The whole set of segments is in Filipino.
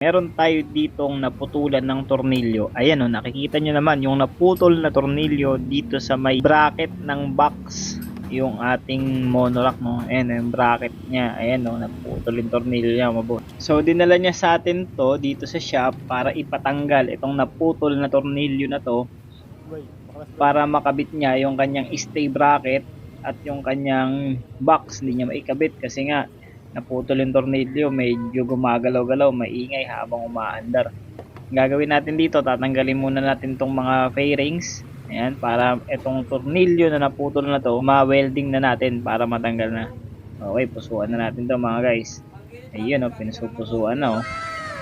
Meron tayo ditong naputulan ng tornilyo. Ayan o, nakikita nyo naman yung naputol na tornilyo dito sa may bracket ng box yung ating monorack no. Ayan yung bracket niya. Ayan o, naputol yung tornilyo niya. Mabot. So, dinala niya sa atin to dito sa shop para ipatanggal itong naputol na tornilyo na to para makabit niya yung kanyang stay bracket at yung kanyang box hindi niya maikabit kasi nga naputol yung tornilyo medyo gumagalaw-galaw maingay habang umaandar gagawin natin dito tatanggalin muna natin tong mga fairings ayan para itong tornilyo na naputol na to ma-welding na natin para matanggal na okay pusuan na natin to mga guys ayun o pinusupusuan na oh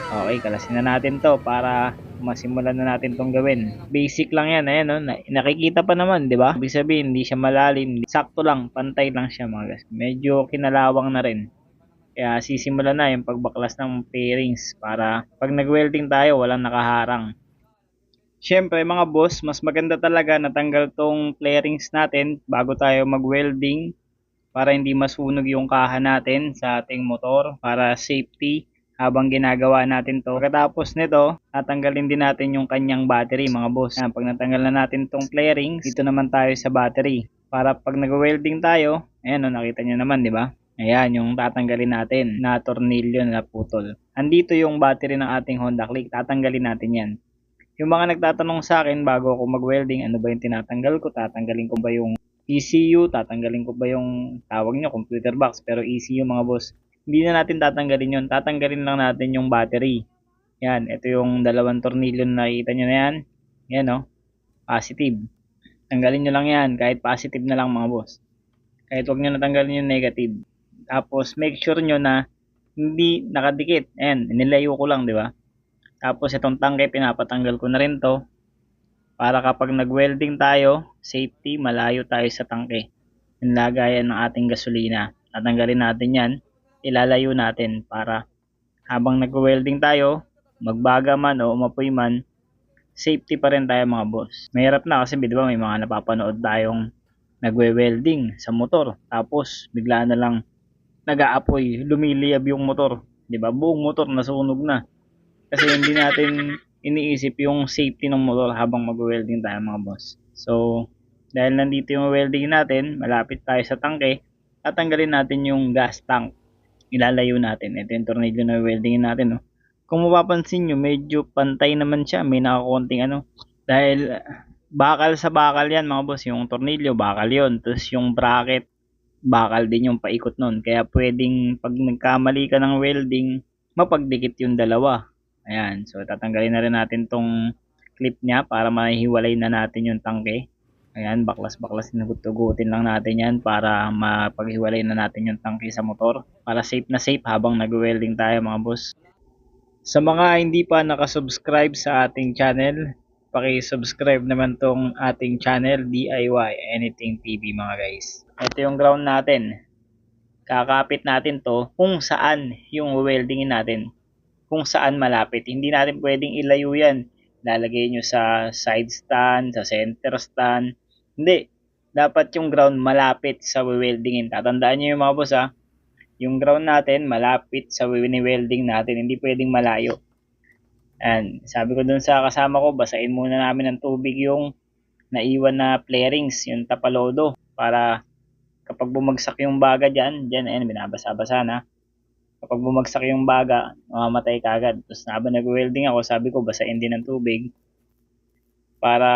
Okay, kalasin na natin to para masimulan na natin tong gawin. Basic lang yan, ayan? Na- nakikita pa naman, di ba? Ibig sabihin, hindi siya malalim. Sakto lang, pantay lang siya mga guys. Medyo kinalawang na rin. Kaya sisimulan na yung pagbaklas ng pairings para pag nag-welding tayo, walang nakaharang. Siyempre mga boss, mas maganda talaga natanggal tong flarings natin bago tayo mag-welding para hindi masunog yung kaha natin sa ating motor para safety habang ginagawa natin to. Pagkatapos nito, tatanggalin din natin yung kanyang battery mga boss. Pag natanggal na natin tong flarings, dito naman tayo sa battery. Para pag nag-welding tayo, ayan o, nakita nyo naman, di ba? Ayan, yung tatanggalin natin na tornilyo na putol. Andito yung battery ng ating Honda Click, tatanggalin natin yan. Yung mga nagtatanong sa akin bago ako mag-welding, ano ba yung tinatanggal ko? Tatanggalin ko ba yung ECU? Tatanggalin ko ba yung tawag nyo, computer box? Pero ECU mga boss, hindi na natin tatanggalin yun. Tatanggalin lang natin yung battery. Yan, ito yung dalawang tornilyo na nakikita nyo na yan. Yan o, positive. Tanggalin nyo lang yan, kahit positive na lang mga boss. Kahit huwag nyo natanggalin yung negative. Tapos make sure nyo na hindi nakadikit. Ayan, nilayo ko lang, di ba? Tapos itong tangke, pinapatanggal ko na rin to. Para kapag nag-welding tayo, safety, malayo tayo sa tangke. Yung lagayan ng ating gasolina. Tatanggalin natin yan. Ilalayo natin para habang nag-welding tayo, magbaga man o umapoy man, safety pa rin tayo mga boss. Mahirap na kasi di ba may mga napapanood tayong nagwe-welding sa motor. Tapos bigla na lang nag-aapoy, lumiliyab yung motor. Di ba? Buong motor nasunog na. Kasi hindi natin iniisip yung safety ng motor habang mag-welding tayo mga boss. So, dahil nandito yung welding natin, malapit tayo sa tangke, tatanggalin natin yung gas tank. Ilalayo natin. Ito yung tornilyo na welding natin. No? Kung mapapansin nyo, medyo pantay naman siya. May nakakonting ano. Dahil bakal sa bakal yan mga boss. Yung tornilyo, bakal yon Tapos yung bracket, bakal din yung paikot nun. Kaya pwedeng pag nagkamali ka ng welding, mapagdikit yung dalawa. Ayan, so tatanggalin na rin natin tong clip niya para mahiwalay na natin yung tangke. Ayan, baklas-baklas hinugot-hugutin lang natin yan para mapaghiwalay na natin yung tangke sa motor. Para safe na safe habang nag-welding tayo mga boss. Sa mga hindi pa nakasubscribe sa ating channel, paki-subscribe naman tong ating channel DIY Anything TV mga guys. Ito yung ground natin. Kakapit natin to kung saan yung weldingin natin kung saan malapit. Hindi natin pwedeng ilayo yan. Lalagay nyo sa side stand, sa center stand. Hindi. Dapat yung ground malapit sa weldingin. Tatandaan nyo yung mga boss ha. Yung ground natin malapit sa welding natin. Hindi pwedeng malayo. And sabi ko dun sa kasama ko, basain muna namin ng tubig yung naiwan na flarings, yung tapalodo. Para kapag bumagsak yung baga dyan, dyan, ayan, binabasa-basa na kapag bumagsak yung baga, mamamatay ka agad. Tapos habang nag-welding ako, sabi ko, basain din ng tubig para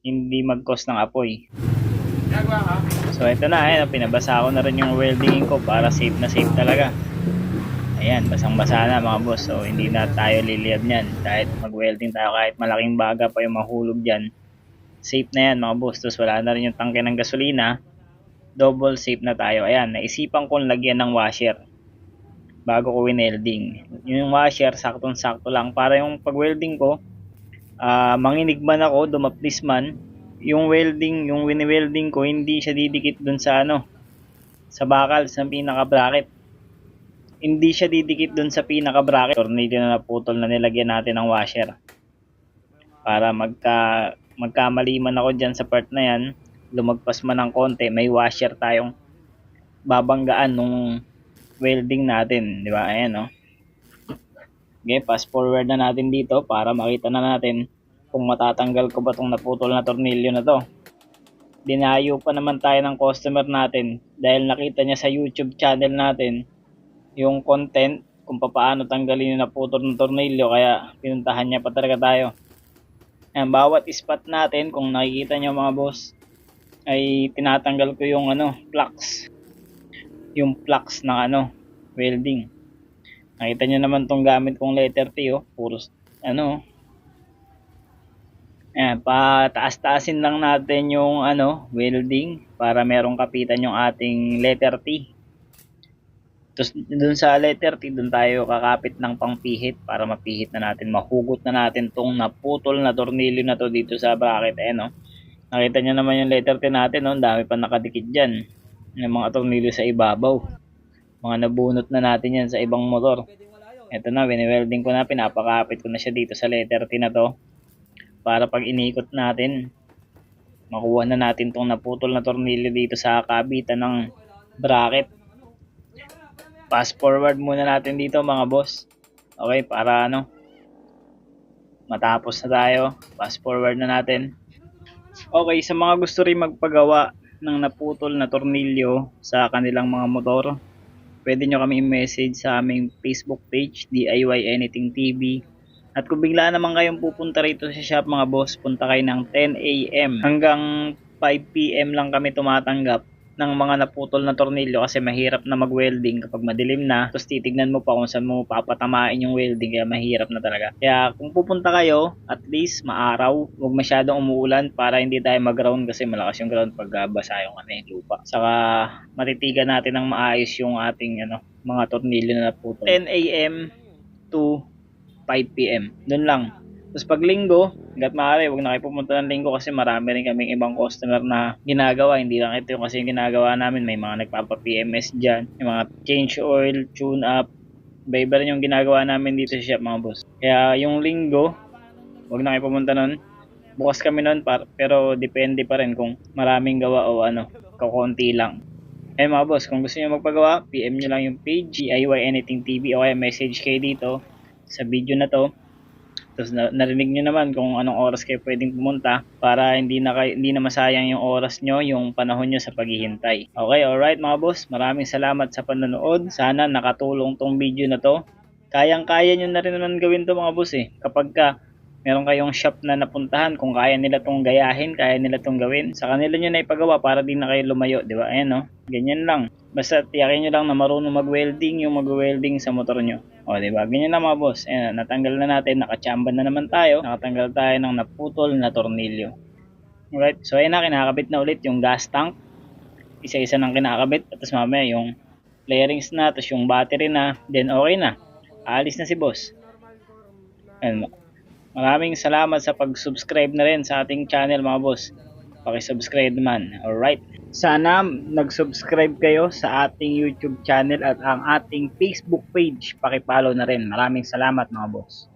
hindi mag-cause ng apoy. So ito na, ayan, pinabasa ko na rin yung welding ko para safe na safe talaga. Ayan, basang-basa na mga boss. So hindi na tayo liliyab niyan. Kahit mag-welding tayo, kahit malaking baga pa yung mahulog dyan, safe na yan mga boss. Tapos wala na rin yung tangke ng gasolina, double safe na tayo. Ayan, naisipan kong lagyan ng washer bago ko winelding. Yung washer, saktong-sakto lang. Para yung pag-welding ko, ah manginig man ako, dumaplis man, yung welding, yung wini-welding ko, hindi siya didikit dun sa ano, sa bakal, sa pinaka-bracket. Hindi siya didikit dun sa pinaka-bracket. Tornilyo na naputol na nilagyan natin ng washer. Para magka, magkamali man ako dyan sa part na yan, lumagpas man ng konti, may washer tayong babanggaan nung welding natin, di ba? Ayan, no? Okay, fast forward na natin dito para makita na natin kung matatanggal ko ba tong naputol na tornilyo na to. Dinayo pa naman tayo ng customer natin dahil nakita niya sa YouTube channel natin yung content kung paano tanggalin yung naputol ng tornilyo kaya pinuntahan niya pa talaga tayo. Ayan, bawat spot natin kung nakikita niyo mga boss ay tinatanggal ko yung ano, flux. Yung flux ng ano, welding. Nakita niyo naman tong gamit kong letter T oh, puro ano. Ayan, pataas-taasin lang natin yung ano, welding para merong kapitan yung ating letter T. Tapos dun sa letter T, dun tayo kakapit ng pangpihit para mapihit na natin, mahugot na natin tong naputol na tornilyo na to dito sa bracket. Ayan oh. Nakita niyo naman yung letter T natin, no? Dami pa nakadikit dyan. Yung mga tornilyo sa ibabaw. Mga nabunot na natin yan sa ibang motor. Ito na, wini-welding ko na, pinapakapit ko na siya dito sa letter T na to. Para pag inikot natin, makuha na natin tong naputol na tornilyo dito sa kabitan ng bracket. Fast forward muna natin dito mga boss. Okay, para ano, matapos na tayo. Fast forward na natin. Okay, sa mga gusto rin magpagawa ng naputol na tornilyo sa kanilang mga motor, pwede nyo kami i-message sa aming Facebook page, DIY Anything TV. At kung bigla naman kayong pupunta rito sa shop mga boss, punta kayo ng 10 a.m. hanggang 5 p.m. lang kami tumatanggap ng mga naputol na tornilyo kasi mahirap na mag-welding kapag madilim na. Tapos titignan mo pa kung saan mo papatamain yung welding kaya mahirap na talaga. Kaya kung pupunta kayo, at least maaraw, huwag masyadong umuulan para hindi tayo mag-ground kasi malakas yung ground pag ah, basa yung ano, lupa. Saka matitigan natin ng maayos yung ating ano, mga tornilyo na naputol. 10 a.m. to 5 p.m. Doon lang. Tapos pag linggo, hanggat maaari, huwag na kayo pumunta ng linggo kasi marami rin kaming ibang customer na ginagawa. Hindi lang ito yung kasi yung ginagawa namin. May mga nagpapa-PMS dyan. May mga change oil, tune up. Iba-iba rin yung ginagawa namin dito sa shop mga boss. Kaya yung linggo, huwag na kayo pumunta nun. Bukas kami nun, par- pero depende pa rin kung maraming gawa o ano, kakunti lang. Eh mga boss, kung gusto niyo magpagawa, PM nyo lang yung page, DIY Anything TV o kaya message kayo dito sa video na to. Tapos na, narinig nyo naman kung anong oras kayo pwedeng pumunta para hindi na, kayo, hindi na masayang yung oras nyo, yung panahon nyo sa paghihintay. Okay, alright mga boss, maraming salamat sa panonood. Sana nakatulong tong video na to. Kayang-kaya nyo na rin naman gawin to mga boss eh. Kapag ka meron kayong shop na napuntahan, kung kaya nila tong gayahin, kaya nila tong gawin, sa kanila nyo na ipagawa para di na kayo lumayo, di ba? Ayan no, ganyan lang. Basta tiyakin nyo lang na marunong mag-welding yung mag-welding sa motor nyo. O, di ba? Ganyan na mga boss. Ayan, natanggal na natin, nakachamba na naman tayo. Nakatanggal tayo ng naputol na tornilyo. Alright, so ayan na, kinakabit na ulit yung gas tank. Isa-isa nang kinakabit. At tapos mamaya yung flarings na, tapos yung battery na, then okay na. Alis na si boss. Ayan, maraming salamat sa pag-subscribe na rin sa ating channel mga boss. Paki-subscribe naman. Alright. Sana nag-subscribe kayo sa ating YouTube channel at ang ating Facebook page. Paki-follow na rin. Maraming salamat mga boss.